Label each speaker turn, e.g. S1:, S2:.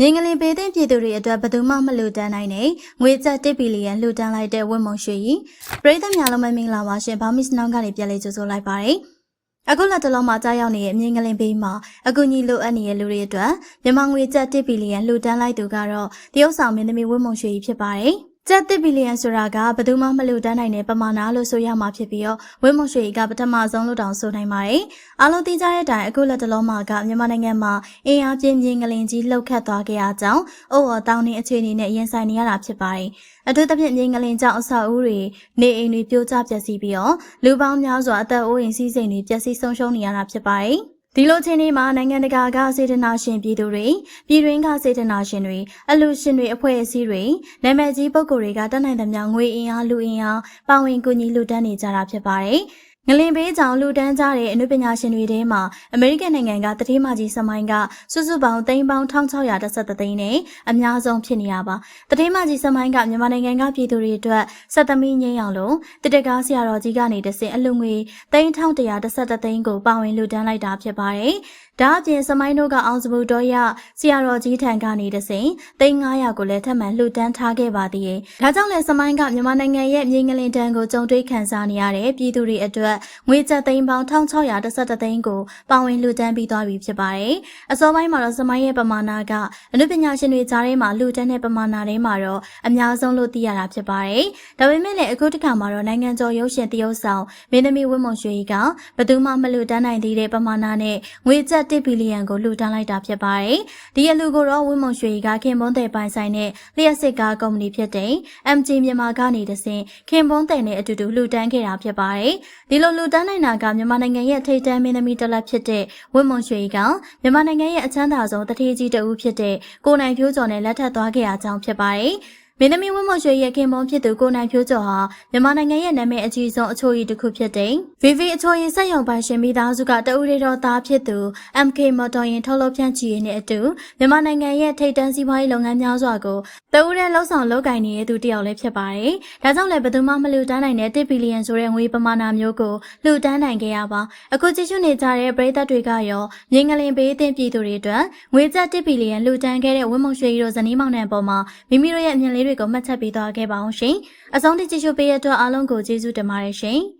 S1: ငင်းကလေးပေးတဲ့ပြည်သူတွေအတွက်ဘယ်သူမှမလူတန်းနိုင်နဲ့ငွေကျပ်1ဘီလီယံလူတန်းလိုက်တဲ့ဝတ်မုံရွှေကြီးပြည်သက်များလုံးမမင်္ဂလာပါရှင်ဘာမစ်နောင်ကနေပြန်လေးကြိုဆိုလိုက်ပါတယ်အခုလက်တလုံးမှာကြားရောက်နေတဲ့မြင်းကလင်ပေးမှာအကူကြီးလိုအပ်နေတဲ့လူတွေအတွက်မြန်မာငွေကျပ်1ဘီလီယံလူတန်းလိုက်သူကတော့တရုတ်ဆောင်မင်းသမီးဝတ်မုံရွှေကြီးဖြစ်ပါတယ် ကျပ်1ဘီလီယံဆိုတာကဘယ်သူမှမလူတန်းနိုင်တဲ့ပမာဏလို့ဆိုရမှာဖြစ်ပြီးတော့ဝင်းမွန်ရွှေကပထမဆုံးလို့တောင်ဆိုနိုင်ပါတယ်။အားလုံးသိကြတဲ့အတိုင်းအခုလက်တလုံးမှာကမြန်မာနိုင်ငံမှာအင်အားပြင်းပြင်းငလင်ကြီးလှုပ်ခတ်သွားခဲ့ရကြောင်းအိုဝတောင်းနေအခြေအနေနဲ့ရင်ဆိုင်နေရတာဖြစ်ပါတယ်။အထူးသဖြင့်ငလင်ကြောင့်အဆောက်အဦတွေနေအိမ်တွေပြိုကျပျက်စီးပြီးတော့လူပေါင်းများစွာအသက်အိုးအိမ်စီးစိမ်တွေပျက်စီးဆုံးရှုံးနေရတာဖြစ်ပါတယ်။ ဒီလိုချင်းတွေမှာနိုင်ငံတကာကစေတနာရှင်ပြည်သူတွေပြည်တွင်းကစေတနာရှင်တွေအလူရှင်တွေအဖွဲ့အစည်းတွေနာမည်ကြီးပုဂ္ဂိုလ်တွေကတတ်နိုင်သမျှငွေအင်အားလူအင်အားပါဝင်ကူညီလူတန်းနေကြတာဖြစ်ပါတယ်။ ငလင်ဘေးကြောင့်လူတန်းကြတဲ့အနုပညာရှင်တွေထဲမှာအမေရိကန်နိုင်ငံကတတိမကြီးစမိုင်းကစုစုပေါင်းသိန်းပေါင်း1613သိန်းနဲ့အများဆုံးဖြစ်နေရပါတတိမကြီးစမိုင်းကမြန်မာနိုင်ငံကပြည်သူတွေအတွက်စက်သမီးငိမ့်အောင်လို့တတကားဆရာတော်ကြီးကနေတဆင့်အလူငွေသိန်း1113သိန်းကိုပါဝင်လူတန်းလိုက်တာဖြစ်ပါတယ်ဒါအပြင်စမိုင်းတို့ကအောင်စမှုတော်ရဆရာတော်ကြီးထံကနေတဆင့်သိန်း900ကိုလည်းထပ်မံလှူဒန်းထားခဲ့ပါသေးတယ်။ဒါကြောင့်လည်းစမိုင်းကမြန်မာနိုင်ငံရဲ့မြေငလင်တန်းကိုကြုံတွေ့ခံစားနေရတဲ့ပြည်သူတွေအတွက်ငွေကျပ်သိန်းပေါင်း1613သိန်းကိုပါဝင်လှူဒန်းပြီးသွားပြီဖြစ်ပါတယ်။အစောပိုင်းမှာတော့စမိုင်းရဲ့ပမာဏကအနုပညာရှင်တွေကြားထဲမှာလှူဒန်းတဲ့ပမာဏတွေမှာတော့အများဆုံးလို့သိရတာဖြစ်ပါတယ်။ဒါပေမဲ့လည်းအခုတစ်ခါမှာတော့နိုင်ငံကျော်ရုပ်ရှင်တရုတ်ဆောင်မင်းသမီးဝင်းမုံရွှေကြီးကဘယ်သူမှမလှူဒန်းနိုင်သေးတဲ့ပမာဏနဲ့ငွေကျပ်1ဘီလီယံကိုလှူဒန်းလိုက်တာဖြစ်ပါတယ်။ဒီအလူကိုတော့ဝင်းမုံရွှေကြီးကခင်ပွန်းတဲ့ပိုင်ဆိုင်တဲ့လျှက်စစ်ကားကုမ္ပဏီဖြစ်တဲ့ MG မြန်မာကနေတဆင့်ခင်ပွန်းတဲ့နဲ့အတူတူလှူဒန်းခဲ့တာဖြစ်ပါတယ်။ဒီလိုလှူဒန်းနိုင်တာကမြန်မာနိုင်ငံရဲ့ထိပ်တန်းမင်းသမီးတစ်လက်ဖြစ်တဲ့ဝင်းမုံရွှေကြီးကမြန်မာနိုင်ငံရဲ့အချမ်းသာဆုံးတထေးကြီးတဦးဖြစ်တဲ့ကိုနိုင်ဖြိုးကျော်နဲ့လက်ထပ်သွားခဲ့ရကြောင်းဖြစ်ပါတယ်။ မင်းသမီးဝင်းမော်ရွှေရဲ့ခင်ပွန်းဖြစ်သူကိုနိုင်ဖြိုးကျော်ဟာမြန်မာနိုင်ငံရဲ့နာမည်အကြီးဆုံးအချိုရည်တစ်ခုဖြစ်တဲ့ VV အချိုရည်စက်ရုံပိုင်ရှင်မိသားစုကတဦးရတော်သားဖြစ်သူ MK မော်တော်ယာဉ်ထုတ်လုပ်ဖြန့်ချီရေးနဲ့အတူမြန်မာနိုင်ငံရဲ့ထိပ်တန်းစီးပွားရေးလုပ်ငန်းများစွာကိုတဦးရဲလှုပ်ဆောင်လုပ်ကိုင်နေတဲ့သူတစ်ယောက်လည်းဖြစ်ပါတယ်။ဒါကြောင့်လည်းဘယ်သူမှမလူတန်းနိုင်တဲ့1ဘီလီယံဆိုတဲ့ငွေပမာဏမျိုးကိုလူတန်းနိုင်ခဲ့ရပါ။အခုကြည့်ရှုနေကြတဲ့ပရိသတ်တွေကရောငင်းငလင်ပေးတဲ့ပြည်သူတွေအတွက်ငွေကျပ်1ဘီလီယံလူတန်းခဲ့တဲ့ဝင်းမုံရွှေရီတို့ဇနီးမောင်နှံပေါ်မှာမိမိတို့ရဲ့အမြင်လေးတွေကိုမှတ်ချက်ပေးသွားခဲ့ပါအောင်ရှင်။အဆုံးထိကြည့်ရှုပေးရတဲ့အတွက်အားလုံးကိုကျေးဇူးတင်ပါတယ်ရှင်။